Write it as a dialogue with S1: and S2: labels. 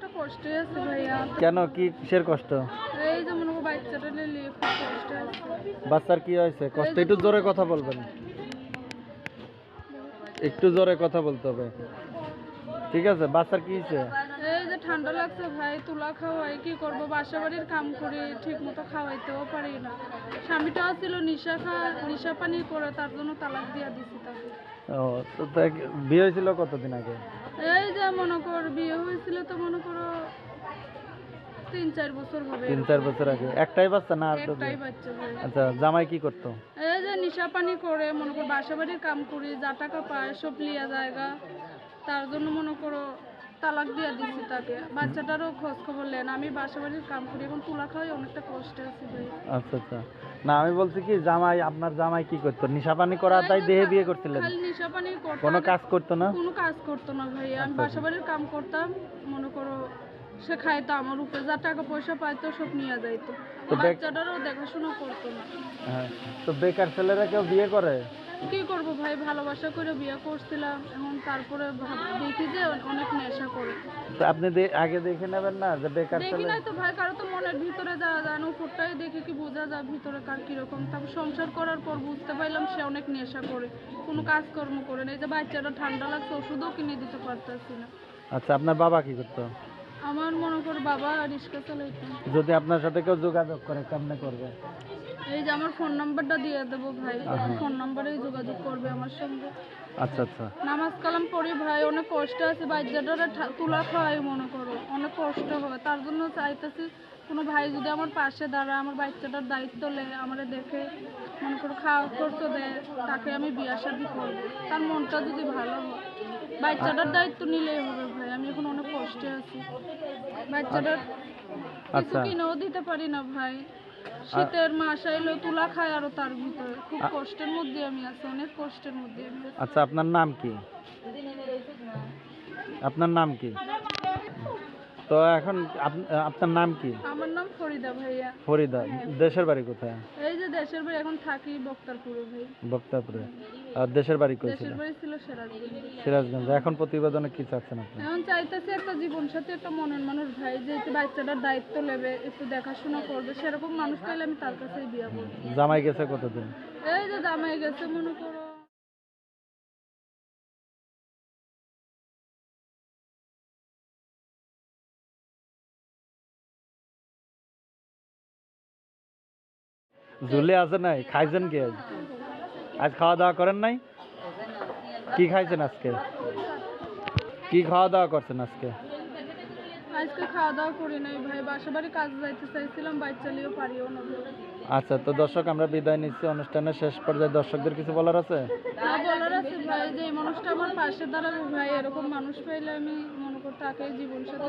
S1: অনেকটা কষ্টে আছে ভাইয়া।
S2: কেন? কি কিসের কষ্ট?
S1: এই যে মনে বাচ্চাটা নিয়ে খুব কষ্টে আছে।
S2: বাচ্চার কি হয়েছে? কষ্ট? একটু জোরে কথা বলবেন। একটু জোরে কথা বলতে হবে। ঠিক আছে? বাচ্চার কি হয়েছে?
S1: এই যে ঠান্ডা লাগছে ভাই তুলা খাওয়াই কি করব? বাসা বাড়ির কাম করি ঠিক মতো খাওয়াইতেও পারি না। স্বামীটাও ছিল নিশা খা নিশা পানি করে তার জন্য তালাক দিয়া দিছি তাকে।
S2: ও তো বিয়ে হয়েছিল কতদিন আগে?
S1: এই মনে কর বিয়ে হয়েছিল তো মনে করো তিন চার বছর হবে
S2: তিন চার বছর আগে। একটাই বাচ্চা না আর তো
S1: একটাই বাচ্চা
S2: আচ্ছা জামাই কি করতো?
S1: এই যে নিশা পানি করে মনে করো বাসা বাড়ির কাম করি যা টাকা পায় সব লিয়া জায়গা। তার জন্য মনে করো তালাক দিয়ে দিচ্ছি তাকে। বাচ্চাটারও খোঁজ খবর নেন। আমি বাসা বাড়ির কাম করি এখন তুলা খাওয়াই অনেকটা কষ্টে আছি ভাই।
S2: আচ্ছা আচ্ছা। না আমি বলছি কি জামাই আপনার জামাই কি করতো? নিশাপানি করা তাই দেহে বিয়ে করছিলেন।
S1: খালি করতাম
S2: কোনো কাজ করতো না?
S1: কোনো কাজ করতো না ভাই। আমি বাসা বাড়ির কাম করতাম মনে করো সে খাইতো আমার উপরে যা টাকা পয়সা পাইতো সব নিয়ে যাইতো।
S2: বেক-
S1: বাচ্চাটারও দেখাশোনা করতো না।
S2: হ্যাঁ তো বেকার ছেলেরা কেউ বিয়ে করে?
S1: কি করব ভাই? ভালোবাসা করে বিয়ে করছিলাম এখন তারপরে দেখি যে অনেক নেশা করে।
S2: তো আপনি আগে দেখে নেবেন না যে বেকার
S1: দেখি নাই তো ভাই কারও তো মনের ভিতরে যাওয়া যায় না উপরটাই দেখি কি বোঝা যায় ভিতরে কার কীরকম তারপর সংসার করার পর বুঝতে পারলাম সে অনেক নেশা করে কোনো কাজকর্ম করে না এই যে বাচ্চাটা ঠান্ডা লাগছে ওষুধও কিনে দিতে পারতেছি না।
S2: আচ্ছা আপনার বাবা কি করতো?
S1: আমার মনে করো বাবা রিক্সা চালাইতো।
S2: যদি আপনার সাথে কেউ যোগাযোগ করে কেমনে করবে?
S1: এই যে আমার ফোন নাম্বারটা দিয়ে দেবো ভাই। ফোন নাম্বারেই যোগাযোগ করবে আমার সঙ্গে।
S2: আচ্ছা আচ্ছা।
S1: নামাজ কালাম পড়ি ভাই অনেক কষ্ট আছে বাচ্চাটারা তুলা খাওয়াই মনে করো অনেক কষ্ট হয় তার জন্য চাইতেছি কোনো ভাই যদি আমার পাশে দাঁড়ায় আমার বাচ্চাটার দায়িত্ব নেয় আমারে দেখে মনে করো খাওয়া খরচ দেয় তাকে আমি বিয়া শাদি করব। তার মনটা যদি ভালো হয়। বাচ্চাটার দায়িত্ব নিলেই হবে ভাই আমি এখন অনেক কষ্টে আছি। বাচ্চাটার কিছু
S2: আচ্ছা
S1: কিনেও দিতে পারি না ভাই। শীতের মাস আইলো তুলা খায় আরও তার ভিতরে। খুব কষ্টের মধ্যে আমি আছি অনেক কষ্টের মধ্যে আমি আছি।
S2: আচ্ছা আপনার নাম কি? আপনার নাম কি? তো এখন আপ- আপনার নাম কি?
S1: আমার নাম ফরিদা ভাইয়া।
S2: ফরিদা দেশের বাড়ি কোথায়?
S1: এই যে দেশের বাড়ি এখন থাকি বক্তারপুরে ভাই।
S2: বক্তাপুরে আর দেশের বাড়ি কই ছিল?
S1: সিরাজগঞ্জ।
S2: এখন প্রতিবেদনে কি চাচ্ছেন আপনি?
S1: এখন চাইতেছি একটা জীবন সাথে একটা মনের মানুষ। ভাই যে একটু বাচ্চাটার দায়িত্ব নেবে একটু দেখাশোনা করবে সেরকম মানুষ পাইলে আমি তার কাছেই বিয়া করব।
S2: জামাই গেছে কতদিন?
S1: এই যে জামাই গেছে মনে করো।
S2: ঝুলে আছে নাই? খাইছেন কি আজ খাওয়া দাওয়া করেন নাই? কি খাইছেন আজকে? কি খাওয়া দাওয়া করছেন আজকে?
S1: আজকে খাওয়া দাওয়া করি নাই ভাই বাসা বাড়ি কাজ যাইতে চাইছিলাম বাইক চালিয়েও পারিও না।
S2: আচ্ছা তো দর্শক আমরা বিদায় নিচ্ছি অনুষ্ঠানের শেষ পর্যায়ে। দর্শকদের কিছু বলার আছে?
S1: বলার আছে ভাই যে এই মানুষটা আমার পাশে দাঁড়াবে ভাই এরকম মানুষ পাইলে আমি মনে করতে তাকে জীবন সাথে।